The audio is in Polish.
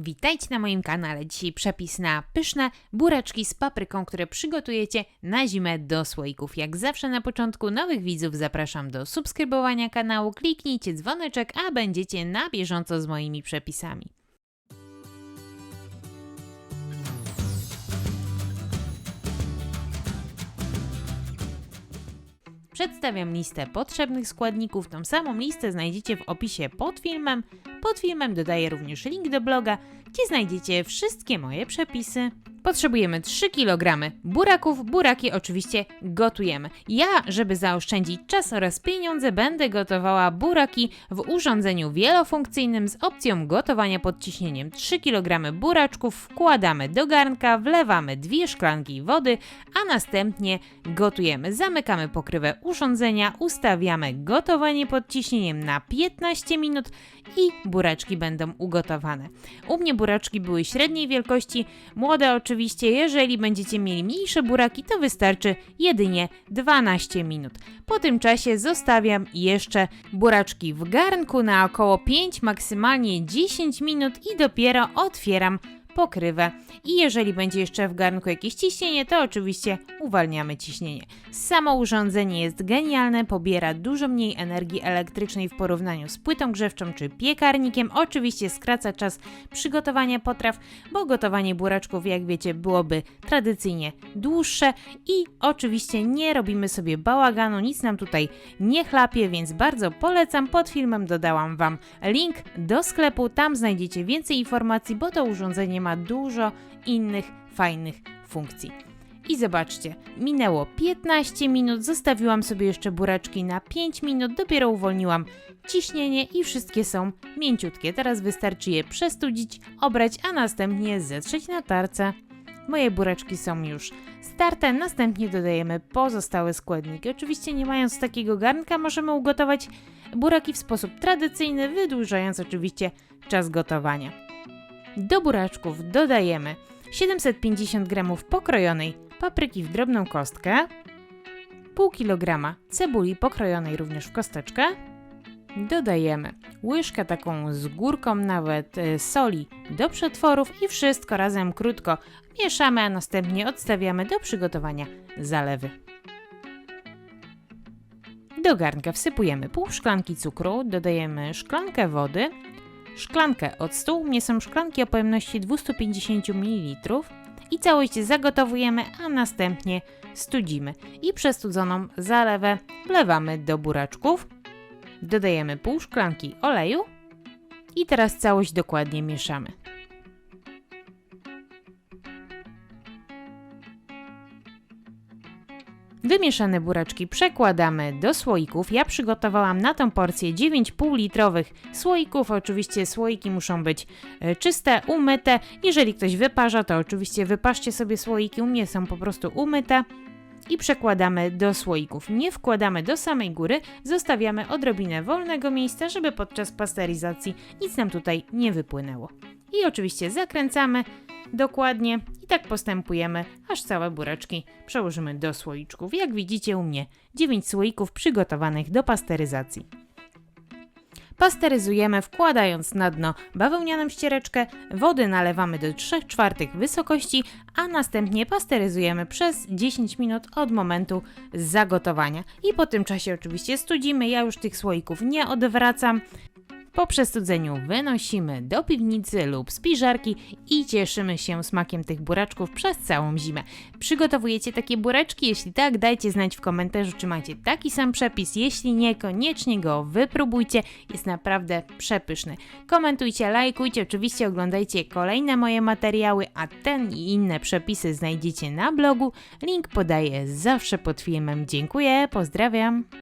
Witajcie na moim kanale. Dzisiaj przepis na pyszne bureczki z papryką, które przygotujecie na zimę do słoików. Jak zawsze na początku nowych widzów zapraszam do subskrybowania kanału, kliknijcie dzwoneczek, a będziecie na bieżąco z moimi przepisami. Przedstawiam listę potrzebnych składników. Tą samą listę znajdziecie w opisie pod filmem. Pod filmem dodaję również link do bloga, gdzie znajdziecie wszystkie moje przepisy. Potrzebujemy 3 kg buraków. Buraki oczywiście gotujemy. Ja, żeby zaoszczędzić czas oraz pieniądze, będę gotowała buraki w urządzeniu wielofunkcyjnym z opcją gotowania pod ciśnieniem. 3 kg buraczków wkładamy do garnka, wlewamy dwie szklanki wody, a następnie gotujemy. Zamykamy pokrywę urządzenia, ustawiamy gotowanie pod ciśnieniem na 15 minut i buraczki będą ugotowane. U mnie buraczki były średniej wielkości, młode oczywiście. Jeżeli będziecie mieli mniejsze buraki, to wystarczy jedynie 12 minut. Po tym czasie zostawiam jeszcze buraczki w garnku na około 5, maksymalnie 10 minut i dopiero otwieram pokrywę. I jeżeli będzie jeszcze w garnku jakieś ciśnienie, to oczywiście uwalniamy ciśnienie. Samo urządzenie jest genialne, pobiera dużo mniej energii elektrycznej w porównaniu z płytą grzewczą czy piekarnikiem. Oczywiście skraca czas przygotowania potraw, bo gotowanie buraczków, jak wiecie, byłoby tradycyjnie dłuższe i oczywiście nie robimy sobie bałaganu, nic nam tutaj nie chlapie, więc bardzo polecam. Pod filmem dodałam Wam link do sklepu, tam znajdziecie więcej informacji, bo to urządzenie ma dużo innych fajnych funkcji. I zobaczcie, minęło 15 minut, zostawiłam sobie jeszcze buraczki na 5 minut, dopiero uwolniłam ciśnienie i wszystkie są mięciutkie. Teraz wystarczy je przestudzić, obrać, a następnie zetrzeć na tarce. Moje buraczki są już starte, następnie dodajemy pozostałe składniki. Oczywiście nie mając takiego garnka możemy ugotować buraki w sposób tradycyjny, wydłużając oczywiście czas gotowania. Do buraczków dodajemy 750 g pokrojonej papryki w drobną kostkę, pół kg cebuli pokrojonej również w kosteczkę, dodajemy łyżkę taką z górką nawet e, soli do przetworów i wszystko razem krótko mieszamy, a następnie odstawiamy do przygotowania zalewy. Do garnka wsypujemy pół szklanki cukru, dodajemy szklankę wody, szklankę octu, u mnie są szklanki o pojemności 250 ml i całość zagotowujemy, a następnie studzimy. I przestudzoną zalewę wlewamy do buraczków, dodajemy pół szklanki oleju i teraz całość dokładnie mieszamy. Wymieszane buraczki przekładamy do słoików. Ja przygotowałam na tą porcję 9,5 litrowych słoików. Oczywiście słoiki muszą być e, czyste, umyte. Jeżeli ktoś wyparza, to oczywiście wyparzcie sobie słoiki. U mnie są po prostu umyte. I przekładamy do słoików. Nie wkładamy do samej góry, zostawiamy odrobinę wolnego miejsca, żeby podczas pasteryzacji nic nam tutaj nie wypłynęło. I oczywiście zakręcamy dokładnie i tak postępujemy, aż całe buraczki przełożymy do słoiczków. Jak widzicie u mnie 9 słoików przygotowanych do pasteryzacji. Pasteryzujemy wkładając na dno bawełnianą ściereczkę, wody nalewamy do 3 czwartych wysokości, a następnie pasteryzujemy przez 10 minut od momentu zagotowania. I po tym czasie oczywiście studzimy, ja już tych słoików nie odwracam. Po przestudzeniu wynosimy do piwnicy lub spiżarki i cieszymy się smakiem tych buraczków przez całą zimę. Przygotowujecie takie bureczki? Jeśli tak, dajcie znać w komentarzu, czy macie taki sam przepis. Jeśli nie, koniecznie go wypróbujcie. Jest naprawdę przepyszny. Komentujcie, lajkujcie, oczywiście oglądajcie kolejne moje materiały, a ten i inne przepisy znajdziecie na blogu. Link podaję zawsze pod filmem. Dziękuję, pozdrawiam.